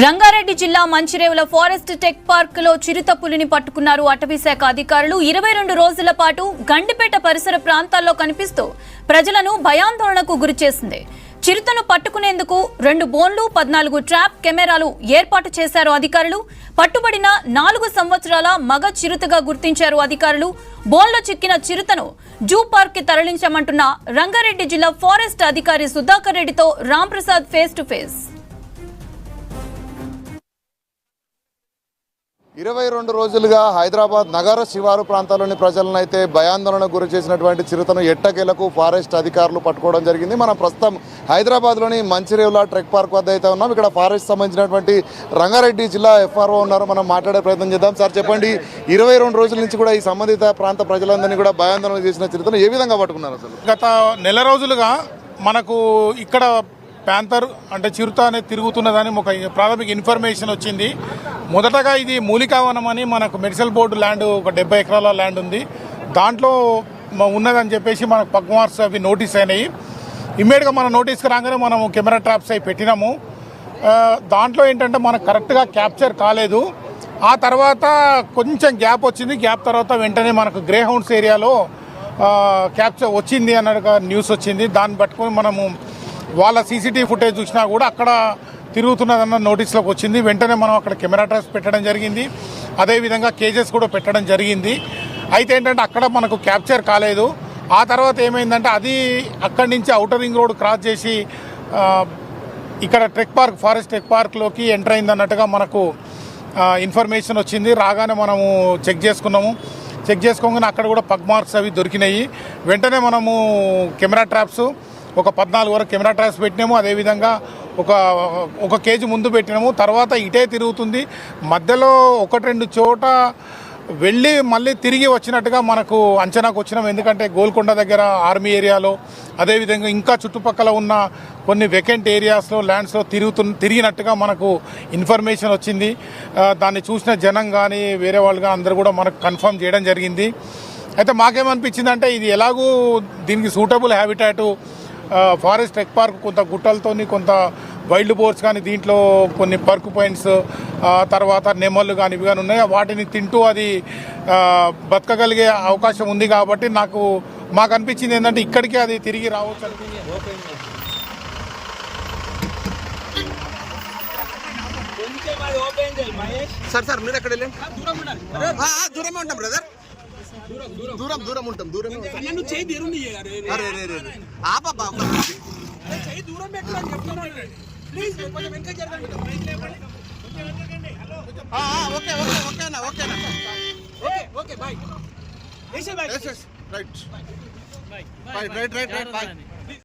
రంగారెడ్డి జిల్లా Manchirevula forest tech పార్క్లో చిరుత పులిని పట్టుకున్నారు అటవీశాఖ అధికారులు. ఇరవై రెండు రోజుల పాటు గండిపేట పరిసర ప్రాంతాల్లో కనిపిస్తూ ప్రజలను భయాందోళనకు గురిచేసింది చిరుతను పట్టుకునేందుకు రెండు బోన్లు పద్నాలుగు ట్రాప్ కెమెరాలు ఏర్పాటు చేశారు అధికారులు. పట్టుబడిన నాలుగు సంవత్సరాల మగ చిరుతగా గుర్తించారు అధికారులు. బోన్లో చిక్కిన చిరుతను జూ పార్క్కి తరలించామంటున్న రంగారెడ్డి జిల్లా ఫారెస్ట్ అధికారి సుధాకర్ రెడ్డితో రాంప్రసాద్ ఫేస్ టు ఫేస్. ఇరవై రెండు రోజులుగా హైదరాబాద్ నగర శివారు ప్రాంతాల్లోని ప్రజలను అయితే భయాందోళనకు గురి చేసినటువంటి చిరుతను ఎట్టకేలకు ఫారెస్ట్ అధికారులు పట్టుకోవడం జరిగింది. మనం ప్రస్తుతం హైదరాబాద్లోని మంచిరేవుల ట్రెక్ పార్క్ వద్ద అయితే ఉన్నాం. ఇక్కడ ఫారెస్ట్ సంబంధించినటువంటి రంగారెడ్డి జిల్లా ఎఫ్ఆర్ఓ ఉన్నారు. మనం మాట్లాడే ప్రయత్నం చేద్దాం. సార్ చెప్పండి ఇరవై రెండు రోజుల నుంచి కూడా ఈ సంబంధిత ప్రాంత ప్రజలందరినీ కూడా భయాందోళన చేసిన చిరుతను ఏ విధంగా పట్టుకున్నారు అసలు? గత నెల రోజులుగా మనకు ఇక్కడ ప్యాంతర్ అంటే చిరుత అనేది తిరుగుతున్నదని ఒక ప్రాథమిక ఇన్ఫర్మేషన్ వచ్చింది. మొదటగా ఇది మూలికావనం అని మనకు మెడిసిల్ బోర్డు ల్యాండ్ ఒక డెబ్బై ఎకరాల ల్యాండ్ ఉంది. దాంట్లో ఉన్నదని చెప్పేసి మనకు పగ్మార్స్ అవి నోటీస్ అయినాయి. ఇమ్మీడియట్గా మన నోటీస్కి రాగానే మనము కెమెరా ట్రాప్స్ అవి పెట్టినాము. దాంట్లో ఏంటంటే మనకు కరెక్ట్గా క్యాప్చర్ కాలేదు. ఆ తర్వాత కొంచెం గ్యాప్ వచ్చింది. గ్యాప్ తర్వాత వెంటనే మనకు గ్రే హౌండ్స్ ఏరియాలో క్యాప్చర్ వచ్చింది అన్నట్టుగా న్యూస్ వచ్చింది. దాన్ని పట్టుకొని మనము వాళ్ళ సీసీటీవీ ఫుటేజ్ చూసినా కూడా అక్కడ తిరుగుతున్నదన్న నోటీస్లోకి వచ్చింది. వెంటనే మనం అక్కడ కెమెరా ట్రాప్స్ పెట్టడం జరిగింది. అదేవిధంగా కేజెస్ కూడా పెట్టడం జరిగింది. అయితే ఏంటంటే అక్కడ మనకు క్యాప్చర్ కాలేదు. ఆ తర్వాత ఏమైందంటే అది అక్కడి నుంచి అవుటర్ రింగ్ రోడ్ క్రాస్ చేసి ఇక్కడ ట్రెక్ పార్క్ ఫారెస్ట్ ట్రెక్ పార్క్లోకి ఎంటర్ అయిందన్నట్టుగా మనకు ఇన్ఫర్మేషన్ వచ్చింది. రాగానే మనము చెక్ చేసుకున్నాము. చెక్ చేసుకోగానే అక్కడ కూడా పగ్ మార్క్స్ అవి దొరికినాయి. వెంటనే మనము కెమెరా ట్రాప్స్ ఒక పద్నాలుగు వరకు కెమెరా ట్రాప్స్ పెట్టినాము. అదేవిధంగా ఒక ఒక కేజీ ముందు పెట్టినాము తర్వాత ఇటే తిరుగుతుంది. మధ్యలో ఒకటి రెండు చోట వెళ్ళి మళ్ళీ తిరిగి వచ్చినట్టుగా మనకు అంచనాకు వచ్చినాం. ఎందుకంటే గోల్కొండ దగ్గర ఆర్మీ ఏరియాలో అదేవిధంగా ఇంకా చుట్టుపక్కల ఉన్న కొన్ని వెకెంట్ ఏరియాస్లో ల్యాండ్స్లో తిరుగుతు తిరిగినట్టుగా మనకు ఇన్ఫర్మేషన్ వచ్చింది. దాన్ని చూసిన జనం కానీ వేరే వాళ్ళు కానీ అందరూ కూడా మనకు కన్ఫర్మ్ చేయడం జరిగింది. అయితే మాకేమనిపించింది అంటే ఇది ఎలాగూ దీనికి suitable habitat forest tech park కొంత గుట్టలతోని కొంత వైల్డ్ బోర్డ్స్ కానీ దీంట్లో కొన్ని పర్క్ పాయింట్స్ తర్వాత నెమళ్ళు కానీ ఇవి కానీ ఉన్నాయి? వాటిని తింటూ అది బతకగలిగే అవకాశం ఉంది కాబట్టి నాకు మాకు అనిపించింది ఏంటంటే ఇక్కడికి అది తిరిగి రావచ్చు అనిపించింది. సార్ సార్ మీరు ఎక్కడ వెళ్ళండి ఆ, ఆ, దూరమే ఉంటాం బ్రదర్. దూరం దూరం. ఉంటాం తీరుంది అరే రే రే రే. ఆ బాబా ఒక్క నిమిషం. చేయి దూరం పెట్టాలని చెప్తున్నాను ప్లీజ్ కొంచెం వెనక జరగండి. ఓకే ఓకే ఓకేనా ఓకేనా okay okay bye. Right. Right right right right bye.